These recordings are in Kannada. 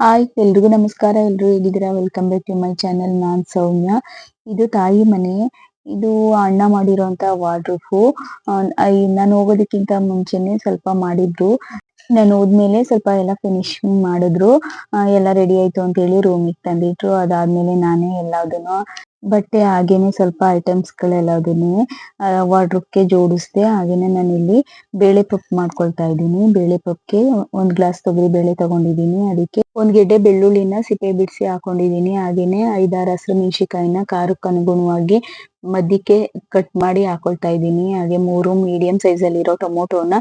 ಹಾಯ್, ಎಲ್ರಿಗೂ ನಮಸ್ಕಾರ. ಎಲ್ರು ಹೇಗಿದ್ದೀರಾ? Welcome back to my channel ನಾನ್ ಸೌಮ್ಯ. ಇದು ತಾಯಿ ಮನೆ. ಇದು ಅಣ್ಣ ಮಾಡಿರೋಂತ ವಾರ್ಡ್ರೂಫ್ ನಾನು ಹೋಗೋದಕ್ಕಿಂತ ಮುಂಚೆನೆ ಸ್ವಲ್ಪ ಮಾಡಿದ್ರು ನಾನು ಹೋದ್ಮೇಲೆ ಸ್ವಲ್ಪ ಎಲ್ಲ ಫಿನಿಶಿಂಗ್ ಮಾಡಿದ್ರು. ಎಲ್ಲ ರೆಡಿ ಆಯ್ತು ಅಂತ ಹೇಳಿ ರೂಮಿಗೆ ತಂದಿಟ್ರು ಅದಾದ್ಮೇಲೆ ನಾನೇ ಎಲ್ಲದನ್ನು ಬಟ್ಟೆ ಹಾಗೇನೆ ಸ್ವಲ್ಪ ಐಟಮ್ಸ್ ಗಳೆಲ್ಲದನ್ನು ವಾರ್ಡ್ರೋಬ್ಗೆ ಜೋಡಿಸ್ದೆ ಹಾಗೇನೆ ನಾನು ಇಲ್ಲಿ ಬೇಳೆ ಪಪ್ಪು ಮಾಡ್ಕೊಳ್ತಾ ಇದ್ದೀನಿ. ಬೇಳೆ ಪಪ್ಗೆ ಒಂದ್ ಗ್ಲಾಸ್ ತೊಗರಿ ಬೇಳೆ ತಗೊಂಡಿದ್ದೀನಿ. ಅದಕ್ಕೆ ಒಂದ್ ಗೆಡ್ಡೆ ಬೆಳ್ಳುಳ್ಳಿನ ಸಿಪ್ಪೆ ಬಿಡಿಸಿ ಹಾಕೊಂಡಿದ್ದೀನಿ. ಹಾಗೇನೆ ಐದಾರು ಹಸಿರು ಮೆಣಸಿನಕಾಯಿನ ಖಾರಕ್ಕೆ ಅನುಗುಣವಾಗಿ ಮಧ್ಯಕ್ಕೆ ಕಟ್ ಮಾಡಿ ಹಾಕೊಳ್ತಾ ಇದ್ದೀನಿ. ಹಾಗೆ ಮೂರು ಮೀಡಿಯಂ ಸೈಜ್ ಅಲ್ಲಿರೋ ಟೊಮೊಟೊನ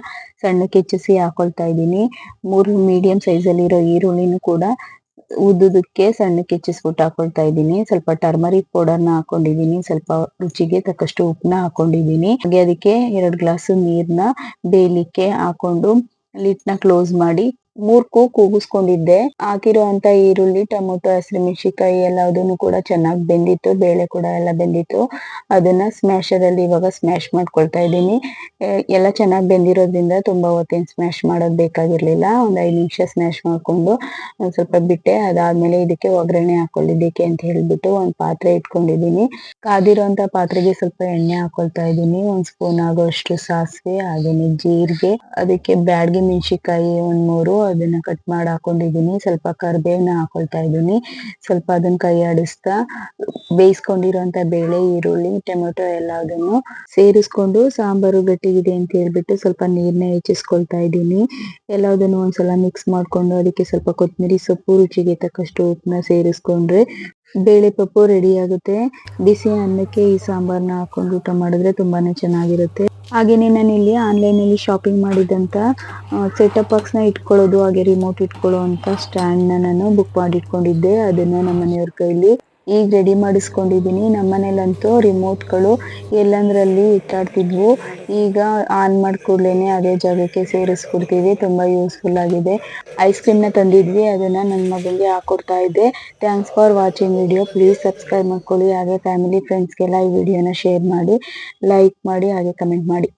ಸಣ್ಣಕ್ಕೆ ಹೆಚ್ಚಿಸಿ ಹಾಕೊಳ್ತಾ ಇದ್ದೀನಿ. ಮೂರು ಮೀಡಿಯಂ ಸೈಜ್ ಅಲ್ಲಿರೋ ಈರುಳ್ಳಿನೂ ಕೂಡ ಉದ್ದುದಕ್ಕೆ ಸಣ್ಣಕ್ಕೆ ಹೆಚ್ಚಿಸ್ಬಿಟ್ಟು ಹಾಕೊಳ್ತಾ ಇದ್ದೀನಿ. ಸ್ವಲ್ಪ ಟರ್ಮರಿಕ್ ಪೌಡರ್ನ ಹಾಕೊಂಡಿದ್ದೀನಿ. ಸ್ವಲ್ಪ ರುಚಿಗೆ ತಕ್ಕಷ್ಟು ಉಪ್ಪನ್ನ ಹಾಕೊಂಡಿದ್ದೀನಿ. ಹಾಗೆ ಅದಕ್ಕೆ ಎರಡ್ ಗ್ಲಾಸ್ ನೀರ್ನ ಬೇಯಲಿಕ್ಕೆ ಹಾಕೊಂಡು ಲಿಟ್ನ ಕ್ಲೋಸ್ ಮಾಡಿ ಮೂರ್ ಕೂ ಕೂಗಿಸ್ಕೊಂಡಿದ್ದೆ. ಹಾಕಿರುವಂತ ಈರುಳ್ಳಿ, ಟೊಮೊಟೊ ಹಸಿಮೆಣಸಿನಕಾಯಿ ಎಲ್ಲದನ್ನು ಕೂಡ ಚೆನ್ನಾಗಿ ಬೆಂದಿತ್ತು, ಬೇಳೆ ಕೂಡ ಎಲ್ಲ ಬೆಂದಿತ್ತು. ಅದನ್ನ ಸ್ಮ್ಯಾಶರ್ ಅಲ್ಲಿ ಇವಾಗ ಸ್ಮ್ಯಾಶ್ ಮಾಡ್ಕೊಳ್ತಾ ಇದ್ದೀನಿ. ಎಲ್ಲ ಚೆನ್ನಾಗಿ ಬೆಂದಿರೋದ್ರಿಂದ ತುಂಬಾ ಹೊತ್ತೇನು ಸ್ಮ್ಯಾಶ್ ಮಾಡೋದ್ ಬೇಕಾಗಿರ್ಲಿಲ್ಲ. ಒಂದ್ ಐದು ನಿಮಿಷ ಸ್ಮ್ಯಾಶ್ ಮಾಡ್ಕೊಂಡು ಒಂದ್ ಸ್ವಲ್ಪ ಬಿಟ್ಟೆ. ಅದಾದ್ಮೇಲೆ ಇದಕ್ಕೆ ಒಗ್ಗರಣೆ ಹಾಕೊಳ್ಳಿದ್ದಕ್ಕೆ ಅಂತ ಹೇಳ್ಬಿಟ್ಟು ಒಂದ್ ಪಾತ್ರೆ ಇಟ್ಕೊಂಡಿದ್ದೀನಿ. ಕಾದಿರೋಂತ ಪಾತ್ರೆಗೆ ಸ್ವಲ್ಪ ಎಣ್ಣೆ ಹಾಕೊಳ್ತಾ ಇದ್ದೀನಿ. ಒಂದ್ ಸ್ಪೂನ್ ಆಗೋಷ್ಟು ಸಾಸಿವೆ, ಹಾಗೇನೆ ಜೀರಿಗೆ. ಅದಕ್ಕೆ ಬ್ಯಾಡ್ಗೆ ಮೆಣಸಿಕಾಯಿ ಒಂದ್ ಮೂರು ಅದನ್ನ ಕಟ್ ಮಾಡಿ ಹಾಕೊಂಡಿದೀನಿ ಸ್ವಲ್ಪ ಕರಿಬೇವನ್ನ ಹಾಕೊಳ್ತಾ ಇದೀನಿ ಸ್ವಲ್ಪ ಅದನ್ನ ಕೈ ಆಡಿಸ್ತಾ ಬೇಯಿಸ್ಕೊಂಡಿರೋಂತ ಬೇಳೆ, ಈರುಳ್ಳಿ, ಟೊಮೆಟೊ ಎಲ್ಲದನ್ನು ಸೇರಿಸ್ಕೊಂಡು ಸಾಂಬಾರು ಗಟ್ಟಿಗಿದೆ ಅಂತ ಹೇಳ್ಬಿಟ್ಟು ಸ್ವಲ್ಪ ನೀರ್ನ ಹೆಚ್ಚಿಸ್ಕೊಳ್ತಾ ಇದ್ದೀನಿ. ಎಲ್ಲದನ್ನು ಒಂದ್ಸಲ ಮಿಕ್ಸ್ ಮಾಡ್ಕೊಂಡು ಅದಕ್ಕೆ ಸ್ವಲ್ಪ ಕೊತ್ತಂಬರಿ ಸೊಪ್ಪು, ರುಚಿಗೆ ತಕ್ಕಷ್ಟು ಉಪ್ಪನ್ನ ಸೇರಿಸ್ಕೊಂಡ್ರೆ ಬೇಳೆ ಪಪ್ಪು ರೆಡಿ ಆಗುತ್ತೆ. ಬಿಸಿ ಅನ್ನಕ್ಕೆ ಈ ಸಾಂಬಾರ್ನ ಹಾಕೊಂಡು ಊಟ ಮಾಡಿದ್ರೆ ತುಂಬಾನೇ ಚೆನ್ನಾಗಿರುತ್ತೆ. ಹಾಗೇನೆ ನಾನು ಇಲ್ಲಿ ಆನ್ಲೈನ್ ಅಲ್ಲಿ ಶಾಪಿಂಗ್ ಮಾಡಿದಂತ ಸೆಟಪ್ ಬಾಕ್ಸ್ನ ಇಟ್ಕೊಳ್ಳೋದು, ಹಾಗೆ ರಿಮೋಟ್ ಇಟ್ಕೊಳ್ಳೋ ಅಂತ ಸ್ಟ್ಯಾಂಡ್ನ ನಾನು ಬುಕ್ ಮಾಡಿ ಇಟ್ಕೊಂಡಿದ್ದೆ ಅದನ್ನ ನಮ್ಮ ಮನೆಯವ್ರ ಕೈಲಿ ಈಗ ರೆಡಿ ಮಾಡಿಸ್ಕೊಂಡಿದ್ದೀನಿ. ನಮ್ಮ ಮನೇಲಂತೂ ರಿಮೋಟ್ಗಳು ಎಲ್ಲಂದ್ರಲ್ಲಿ ಇಟ್ಟಾಡ್ತಿದ್ವು. ಈಗ ಆನ್ ಮಾಡಿ ಅದೇ ಜಾಗಕ್ಕೆ ಸೇರಿಸ್ಕೊಡ್ತೀವಿ. ತುಂಬ ಯೂಸ್ಫುಲ್ ಆಗಿದೆ. ಐಸ್ ಕ್ರೀಮ್ನ ತಂದಿದ್ವಿ. ಅದನ್ನ ನನ್ನ ಮಗನಿಗೆ ಹಾಕೊಡ್ತಾ ಇದ್ದೆ. Thanks for watching video please subscribe ಮಾಡ್ಕೊಳ್ಳಿ. ಹಾಗೆ ಫ್ಯಾಮಿಲಿ ಫ್ರೆಂಡ್ಸ್ಗೆಲ್ಲ ಈ ವಿಡಿಯೋನ ಶೇರ್ ಮಾಡಿ ಲೈಕ್ ಮಾಡಿ, ಹಾಗೆ ಕಮೆಂಟ್ ಮಾಡಿ.